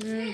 Hmm.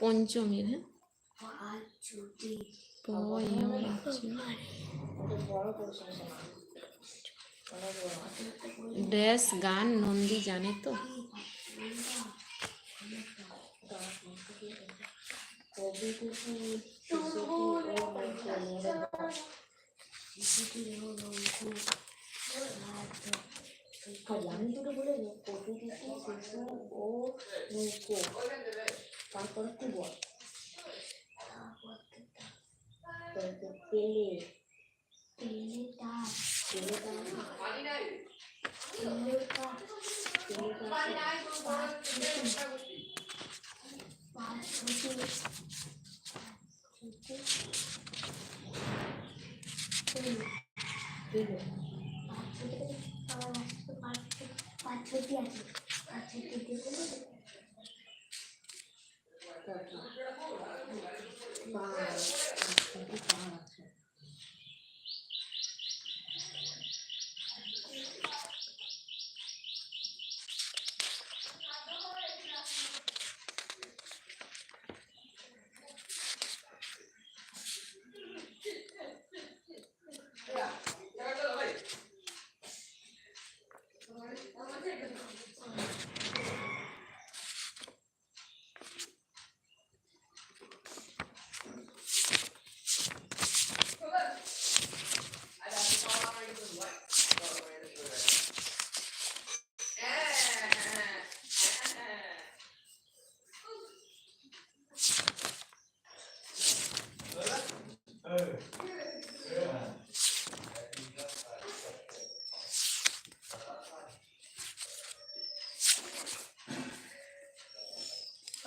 পঞ্চমীর হ্যাঁ আর ছুটি পয়ম আছে। বড় প্রশংসা অনেক বড় ড্যাশ গান নন্দী জানে তো কবিটি শিশুটি ও মঠু শিশুটি ও মঠু আমি দুটো বলে দিই কবিটি শিশু ও নৌকো তারপর কি বল তারপর পেলে পেলেটা পেলেটা পেলেটা পেলেটা পাঁচ 妈呀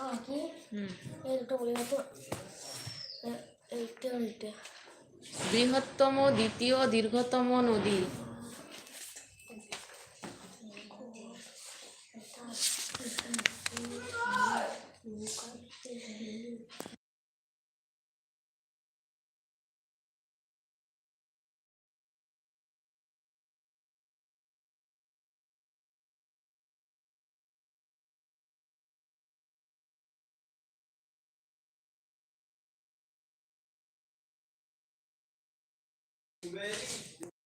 ಹಾಕಿ ಎರಡು ಉಳಿಯೋದು ಇಟ್ಟೆ ಉಳಿತೆ বৃহত্তম দ্বিতীয় দীর্ঘতম নদী Vem.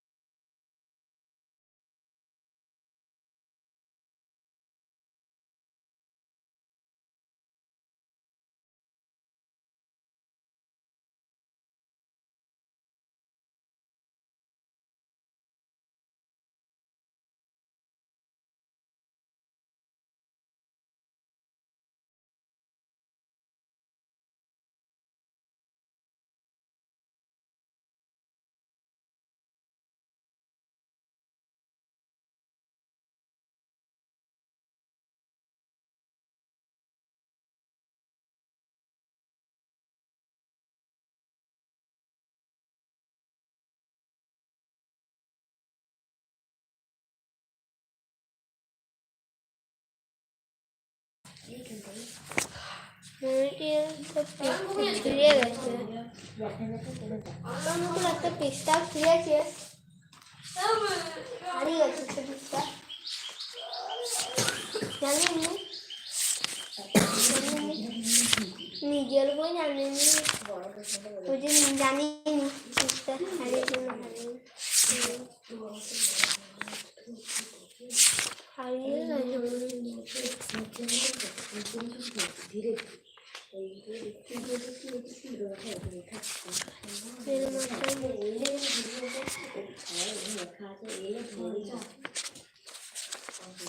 ছিঁড়ে গেছে আমার একটা পিসটা ছিঁড়েছে হারিয়ে গেছে একটা পিসটা জানেননি নিজের বই জানেনি, ওই যে জানিনি পিসটা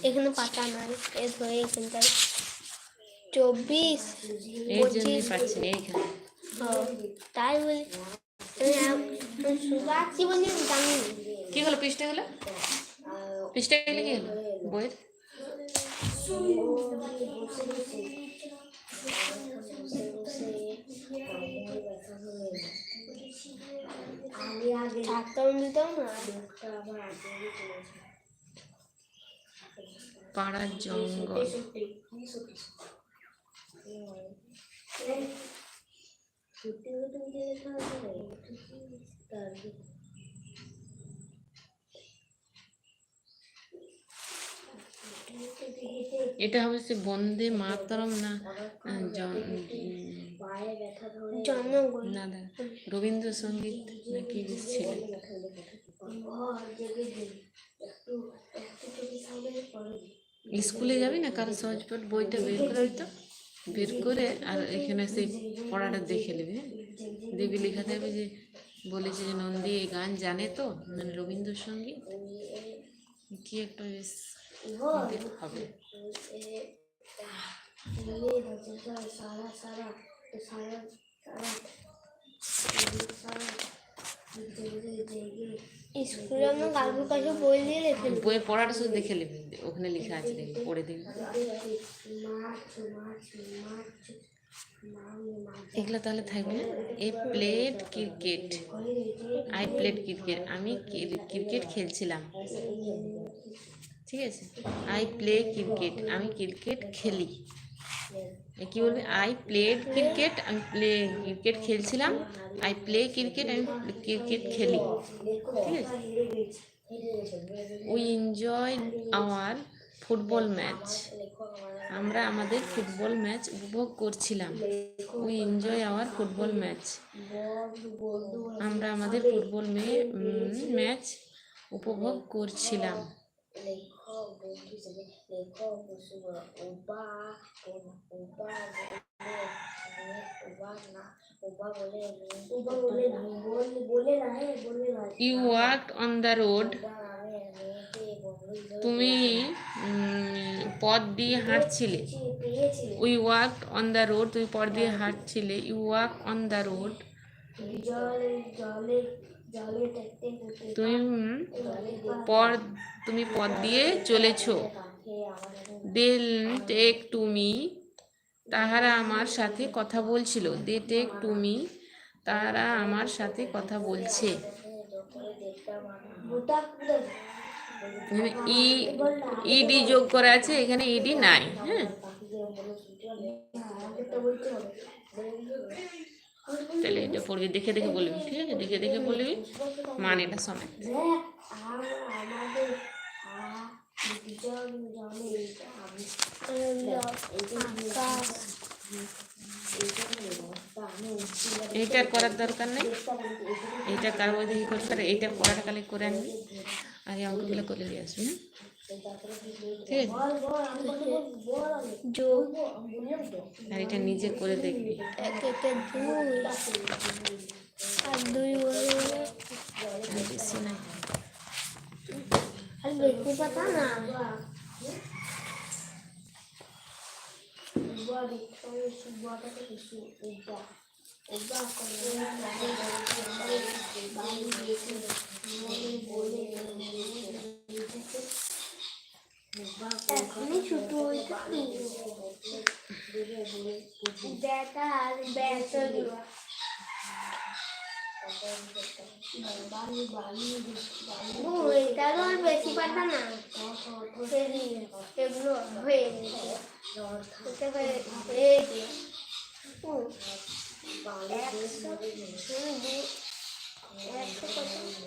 এখানে পাতা নাই এ ধরে এখানটায় চব্বিশ এই জন্যই পঁচিশ পাচ্ছি না এইখানে ও, তাই বলি শুকাচ্ছি বলি জানি কি হলো পৃষ্ঠা গেলো পৃষ্ঠা গেলে কি হলো বইয়ের থাকতাম দিতাম না পাড়ার জঙ্গল। এটা হচ্ছে বন্দে মাতরম না রবীন্দ্রসঙ্গীত নাকি ছিল স্কুলে যাবি না কারও সহজপাঠ বইটা বের করে দিত বের করে আর এখানে সেই পড়াটা দেখে নেবে হ্যাঁ দেবী লেখা থাকবে যে বলেছে যে নন্দী এই গান জানে তো মানে রবীন্দ্রসঙ্গীত কি একটা বেশ হবে স্কুলে আমার কাকুর কাছে বই দিয়ে রেখে দিই। পড়াটা শুধু দেখে ওখানে লেখা আছে দেখবি পড়ে দেখবি। এগুলো তাহলে থাকবে এ played cricket. I played cricket. আমি ক্রিকেট খেলছিলাম। ঠিক আছে? I play cricket. আমি ক্রিকেট খেলি। কি বলবে? আই প্লেড ক্রিকেট আমি প্লে ক্রিকেট খেলছিলাম। আই প্লে ক্রিকেট আমি ক্রিকেট খেলি। ঠিক আছে? We enjoy our football match আমরা আমাদের ফুটবল ম্যাচ উপভোগ করছিলাম। We enjoy our football match আমরা আমাদের ফুটবল ম্যাচ উপভোগ করছিলাম। You work on the road তুমি পথ দিয়ে হাঁটছিলে। We work on the road তুমি পথ দিয়ে হাঁটছিলে। You walk on the road তুমি পর, তুমি পথ দিয়ে চলেছো। দে টেক টু মি তাহারা আমার সাথে কথা বলছিল। দে টেক টু মি তারা আমার সাথে কথা বলছে। ই, ইডি যোগ করা আছে, এখানে ইডি নাই হ্যাঁ? তাহলে এটা পড়বি দেখে দেখে বলবি ঠিক আছে দেখে দেখে বলবি মানেটা সময় আকাশ এইটার করার দরকার নেই। এইটা কার মধ্যে ই করতে পারে এইটা পড়াটা কালে করে আনবি আগে অঙ্কগুলো করে নিয়ে আসবি হ্যাঁ? ঠিক আছে? আর এটা নিজে করে দেখবি। আর দুই বেশি নাই আর বেশি পাতা না। এখনই ছোট হয়েছে বেটা আর বেটা ও এটা তো আর বেশি পাতা না সেই এগুলো হয়ে গেছে এটা হয়ে হয়ে গিয়ে ও একশো দুই একশো কত